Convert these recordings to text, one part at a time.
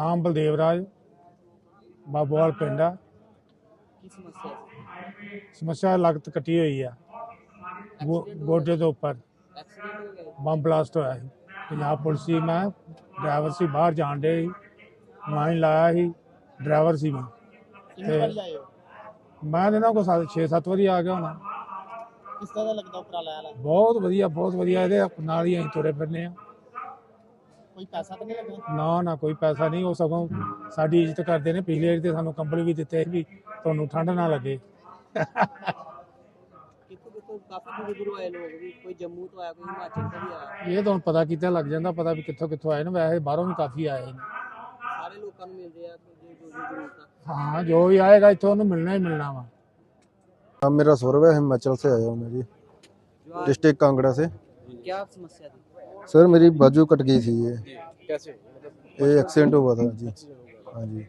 ਨਾਮ ਬਲਦੇਵ ਰਾਜ ਬਾਬੋਵਾਲ ਪਿੰਡ ਆ। ਕੀ ਸਮੱਸਿਆ ਲਗਤ ਕੱਟੀ ਹੋਈ ਆ ਗੋ- ਗੋਡੇ ਦੇ ਉੱਪਰ। ਐਕਸੀਡੈਂਟ ਹੋ ਗਿਆ ਬੰਬ ਬਲਾਸਟ ਹੋਇਆ ਸੀ। ਪੰਜਾਬ ਪੁਲਿਸ ਸੀ ਮੈਂ ਡਰਾਈਵਰ ਸੀ ਬਾਹਰ ਜਾਣ ਦੇ ਮਾਈਨ ਲਾਇਆ ਸੀ ਡਰਾਈਵਰ ਸੀ ਮੈਂ। ਕਿੰਨੀ ਵਾਰੀ ਆਏ ਹੋ? ਮੈਂ ਇਹਨਾਂ ਕੋ 6-7 ਵਾਰੀ ਆ ਗਿਆ ਹੋਣਾ। ਕਿਸ ਤਰ੍ਹਾਂ ਦਾ ਲੱਗਦਾ ਉਪਰਾਲਾ ਵਾਲਾ ਬਹੁਤ ਵਧੀਆ ਬਹੁਤ ਵਧੀਆ। ਇਹਦੇ ਨਾਲ ਹੀ ਅਸੀਂ ਤੁਰੇ ਫਿਰਨੇ ਆ। ਕੋਈ ਪੈਸਾ ਤਾਂ ਨਹੀਂ ਲੱਗਦਾ ਨਾ ਨਾ ਕੋਈ ਪੈਸਾ ਨਹੀਂ ਉਹ ਸਗੋਂ ਸਾਡੀ ਇੱਜ਼ਤ ਕਰਦੇ ਨੇ ਪਿਛਲੇ ਵਾਰੀ ਤੇ ਸਾਨੂੰ ਕੰਬਲ ਵੀ ਦਿੱਤੇ ਸੀ ਵੀ ਤੁਹਾਨੂੰ ਠੰਡ ਨਾ ਲੱਗੇ ਕਿੱਥੋਂ ਕਿੱਥੋਂ ਕਾਫੀ ਦੂਰ ਦੂਰ ਆਏ ਲੋਕ ਵੀ ਕੋਈ ਜੰਮੂ ਤੋਂ ਆਇਆ ਕੋਈ ਹਿਮਾਚਲ ਤੋਂ ਵੀ ਆਇਆ ਇਹ ਤਾਂ ਹੁਣ ਪਤਾ ਕੀਤਾ ਲੱਗ ਜਾਂਦਾ ਪਤਾ ਵੀ ਕਿੱਥੋਂ ਕਿੱਥੋਂ ਆਏ ਨੇ ਵੈਸੇ ਬਾਹਰੋਂ ਵੀ ਕਾਫੀ ਆਏ ਨੇ ਸਾਰੇ ਲੋਕਾਂ ਨੂੰ ਮਿਲਦੇ ਆ ਜੋ ਜੋ ਜੋ ਜ਼ਰੂਰਤ ਆ ਹਾਂ ਜੋ ਵੀ ਆਏਗਾ ਇੱਥੋਂ ਉਹਨੂੰ ਮਿਲਣਾ ਹੀ ਮਿਲਣਾ ਵਾ हाँ मेरा सौरभ है हिमाचल से आया हूँ मैं जी जो आज डिस्ट्रिक्ट कांगड़ा से क्या समस्या थी सर मेरी बाजू कट गई थी ये। कैसे? ये एक्सीडेंट हुआ था जी। हाँ जी।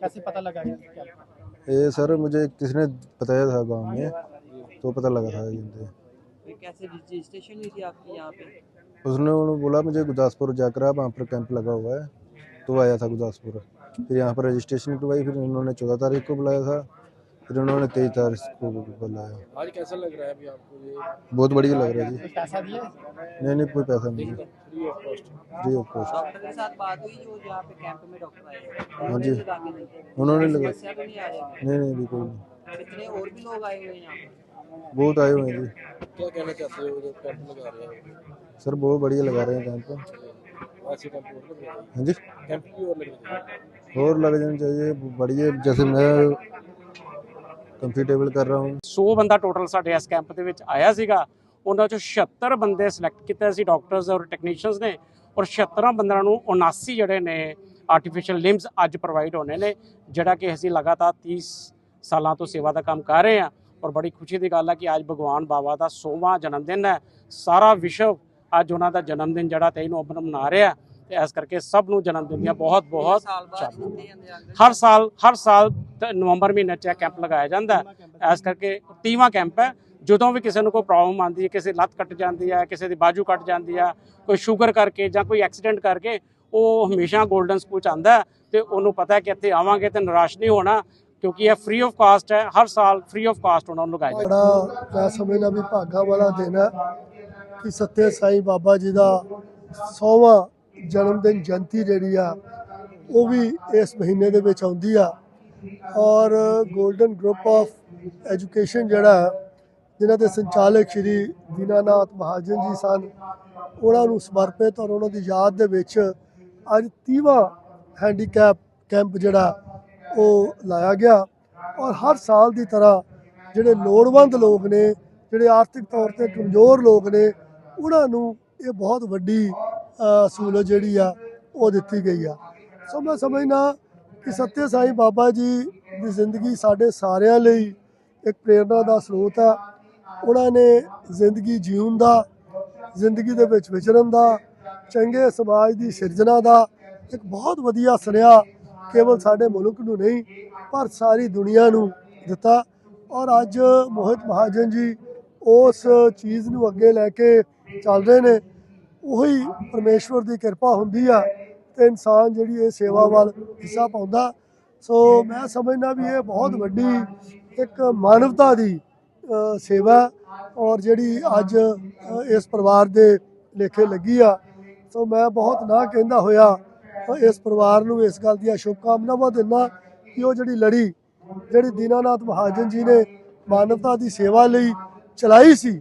कैसे पता लगा ये? सर मुझे किसी ने बताया था गाँव में तो पता लगा था ये कैसे रजिस्ट्रेशन हुई थी आपकी यहाँ पे? उसने उन्होंने बोला मुझे गुरदासपुर जाकर आप वहाँ पर कैंप लगा हुआ है। तो आया था गुरदासपुर। फिर यहाँ पर रजिस्ट्रेशन करवाई फिर उन्होंने चौदह तारीख को बुलाया था। फिर उन्होंने तेईस तारीख को बुलाया आज कैसा लग रहा है अभी आपको ये? बहुत बढ़िया लग रहा है जी। पैसा दिया नहीं नहीं कोई पैसा नहीं। जी free of cost course doctor के साथ बात हुई जो यहाँ पे कैंप में डॉक्टर आए। हाँ जी। उन्होंने लगा नहीं नहीं बिल्कुल नहीं। कितने और भी लोग आए हुए हैं यहाँ पे। बहुत आए हुए हैं जी। क्या कहना चाहते हो? जब कैंप लगा रहे हैं सर बहुत बढ़िया लगा रहे हैं कैंप हाँ जी कैंप और लग रहे हैं। और लग जाने चाहिए बढ़िया जैसे मैं ਕੰਫਰਟੇਬਲ ਕਰ ਰਹਾ ਹਾਂ। 100 ਬੰਦਾ ਟੋਟਲ ਸਾਡੇ ਇਸ ਕੈਂਪ ਦੇ ਵਿੱਚ ਆਇਆ ਸੀਗਾ। ਉਹਨਾਂ ਚੋਂ 76 ਬੰਦੇ ਸਿਲੈਕਟ ਕੀਤੇ ਸੀ ਡਾਕਟਰਸ ਔਰ ਟੈਕਨੀਸ਼ੀਅਨਸ ਨੇ ਔਰ 76 ਬੰਦਿਆਂ ਨੂੰ 79 ਜਿਹੜੇ ਨੇ ਆਰਟੀਫੀਸ਼ੀਅਲ ਲਿੰਬਸ ਅੱਜ ਪ੍ਰੋਵਾਈਡ ਹੋਣੇ ਨੇ, ਜਿਹੜਾ ਕਿ ਅਸੀਂ ਲਗਾਤਾਰ 30 ਸਾਲਾਂ ਤੋਂ ਸੇਵਾ ਦਾ ਕੰਮ ਕਰ ਰਹੇ ਹਾਂ। ਔਰ ਬੜੀ ਖੁਸ਼ੀ ਦੀ ਗੱਲ ਹੈ ਕਿ ਅੱਜ ਭਗਵਾਨ ਬਾਬਾ ਦਾ 100ਵਾਂ ਜਨਮ ਦਿਨ ਹੈ। ਸਾਰਾ ਵਿਸ਼ਵ ਅੱਜ ਉਹਨਾਂ ਦਾ ਜਨਮ ਦਿਨ ਜਿਹੜਾ 23 ਨਵੰਬਰ ਨੂੰ ਮਨਾ ਰਿਹਾ। ਤੇ ਇਸ ਕਰਕੇ ਸਭ ਨੂੰ ਜਨਮ ਦਿਨ ਦੀਆਂ ਬਹੁਤ ਬਹੁਤ ਹਰ ਸਾਲ ਹਰ ਸਾਲ ਨਵੰਬਰ ਮਹੀਨੇ 'ਚ ਕੈਂਪ ਲਗਾਇਆ ਜਾਂਦਾ ਇਸ ਕਰਕੇ 30ਵਾਂ ਕੈਂਪ ਹੈ। ਜਦੋਂ ਵੀ ਕਿਸੇ ਨੂੰ ਕੋਈ ਪ੍ਰੋਬਲਮ ਆਉਂਦੀ ਹੈ ਕਿਸੇ ਲੱਤ ਕੱਟ ਜਾਂਦੀ ਹੈ ਕਿਸੇ ਦੀ ਬਾਜੂ ਕੱਟ ਜਾਂਦੀ ਹੈ ਕੋਈ ਸ਼ੂਗਰ ਕਰਕੇ ਜਾਂ ਕੋਈ ਐਕਸੀਡੈਂਟ ਕਰਕੇ ਉਹ ਹਮੇਸ਼ਾ 골ਡਨ 'ਚ ਆਂਦਾ ਤੇ ਉਹਨੂੰ ਪਤਾ ਹੈ ਕਿ ਇੱਥੇ ਆਵਾਂਗੇ ਤੇ ਨਿਰਾਸ਼ ਨਹੀਂ ਹੋਣਾ ਕਿਉਂਕਿ ਇਹ ਫ੍ਰੀ ਆਫ ਕਾਸਟ ਹੈ। ਹਰ ਸਾਲ ਫ੍ਰੀ ਆਫ ਕਾਸਟ ਉਹਨਾਂ ਨੂੰ ਲਗਾਇਆ ਜਾਂਦਾ ਬੜਾ ਮੈਂ ਸਮਝਦਾ ਵੀ ਭਾਗਾ ਵਾਲਾ ਦਿਨ ਹੈ ਕਿ ਸੱਤੇ ਸਾਈ ਬਾਬਾ ਜੀ ਦਾ ਸੋਵਾ ਜਨਮ ਦਿਨ ਜਯੰਤੀ ਜਿਹੜੀ ਆ, ਉਹ ਵੀ ਇਸ ਮਹੀਨੇ ਦੇ ਵਿੱਚ ਆਉਂਦੀ ਆ। ਔਰ 골ਡਨ ਗਰੁੱਪ ਆਫ ਐਜੂਕੇਸ਼ਨ ਜਿਹੜਾ, ਜਿਨ੍ਹਾਂ ਦੇ ਸੰਚਾਲਕ ਸ਼੍ਰੀ ਦੀਨਾਨਾਥ ਮਹਾਜਨ ਜੀ ਸਨ, ਉਹਨਾਂ ਨੂੰ ਸਮਰਪਿਤ ਔਰ ਉਹਨਾਂ ਦੀ ਯਾਦ ਦੇ ਵਿੱਚ ਅੱਜ 30ਵਾਂ ਹੈਂਡੀਕੈਪ ਕੈਂਪ ਜਿਹੜਾ, ਉਹ ਲਾਇਆ ਗਿਆ। ਔਰ ਹਰ ਸਾਲ ਦੀ ਤਰ੍ਹਾਂ ਜਿਹੜੇ ਲੋੜਵੰਦ ਲੋਕ ਨੇ, ਜਿਹੜੇ ਆਰਥਿਕ ਤੌਰ ਤੇ ਕਮਜ਼ੋਰ ਲੋਕ ਨੇ, ਉਹਨਾਂ ਨੂੰ ਇਹ ਬਹੁਤ ਵੱਡੀ ਸਹੂਲਤ ਜਿਹੜੀ ਆ, ਉਹ ਦਿੱਤੀ ਗਈ ਆ। ਸੋ ਮੈਂ ਸਮਝਦਾ ਕਿ ਸੱਤੇ ਸਾਈਂ ਬਾਬਾ ਜੀ ਦੀ ਜ਼ਿੰਦਗੀ ਸਾਡੇ ਸਾਰਿਆਂ ਲਈ ਇੱਕ ਪ੍ਰੇਰਨਾ ਦਾ ਸਰੋਤ ਆ। ਉਹਨਾਂ ਨੇ ਜ਼ਿੰਦਗੀ ਜਿਉਣ ਦਾ, ਜ਼ਿੰਦਗੀ ਦੇ ਵਿੱਚ ਵਿਚਰਨ ਦਾ, ਚੰਗੇ ਸਮਾਜ ਦੀ ਸਿਰਜਣਾ ਦਾ ਇੱਕ ਬਹੁਤ ਵਧੀਆ ਸੁਨੇਹਾ ਕੇਵਲ ਸਾਡੇ ਮੁਲਕ ਨੂੰ ਨਹੀਂ, ਪਰ ਸਾਰੀ ਦੁਨੀਆ ਨੂੰ ਦਿੱਤਾ। ਔਰ ਅੱਜ ਮੋਹਿਤ ਮਹਾਜਨ ਜੀ ਉਸ ਚੀਜ਼ ਨੂੰ ਅੱਗੇ ਲੈ ਕੇ ਚੱਲ ਰਹੇ ਨੇ। ਉਹੀ ਪਰਮੇਸ਼ਵਰ ਦੀ ਕਿਰਪਾ ਹੁੰਦੀ ਆ ਤੇ ਇਨਸਾਨ ਜਿਹੜੀ ਇਹ ਸੇਵਾ ਵੱਲ ਹਿੱਸਾ ਪਾਉਂਦਾ। ਸੋ ਮੈਂ ਸਮਝਦਾ ਵੀ ਇਹ ਬਹੁਤ ਵੱਡੀ ਇੱਕ ਮਾਨਵਤਾ ਦੀ ਸੇਵਾ ਔਰ ਜਿਹੜੀ ਅੱਜ ਇਸ ਪਰਿਵਾਰ ਦੇ ਲੇਖੇ ਲੱਗੀ ਆ। ਸੋ ਮੈਂ ਬਹੁਤ ਨਾ ਕਹਿੰਦਾ ਹੋਇਆ ਇਸ ਪਰਿਵਾਰ ਨੂੰ ਇਸ ਗੱਲ ਦੀਆਂ ਸ਼ੁਭਕਾਮਨਾਵਾਂ ਦਿੰਦਾ ਕਿ ਉਹ ਜਿਹੜੀ ਲੜੀ, ਜਿਹੜੀ ਦੀਨਾਨਾਥ ਮਹਾਜਨ ਜੀ ਨੇ ਮਾਨਵਤਾ ਦੀ ਸੇਵਾ ਲਈ ਚਲਾਈ ਸੀ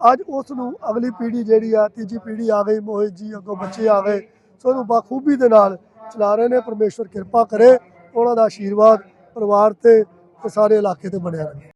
ਅੱਜ ਉਸ ਨੂੰ ਅਗਲੀ ਪੀੜ੍ਹੀ ਜਿਹੜੀ ਆ, ਤੀਜੀ ਪੀੜ੍ਹੀ ਆ ਗਈ ਮੋਹਿਤ ਜੀ ਅੱਗੋਂ ਬੱਚੇ ਆ ਗਏ ਸੋ ਉਹਨੂੰ ਬਾਖੂਬੀ ਦੇ ਨਾਲ ਚਲਾ ਰਹੇ ਨੇ, ਪਰਮੇਸ਼ਵਰ ਕਿਰਪਾ ਕਰੇ, ਉਹਨਾਂ ਦਾ ਆਸ਼ੀਰਵਾਦ ਪਰਿਵਾਰ ਤੇ ਤੇ ਸਾਰੇ ਇਲਾਕੇ ਤੇ ਬਣਿਆ ਰਹੇ।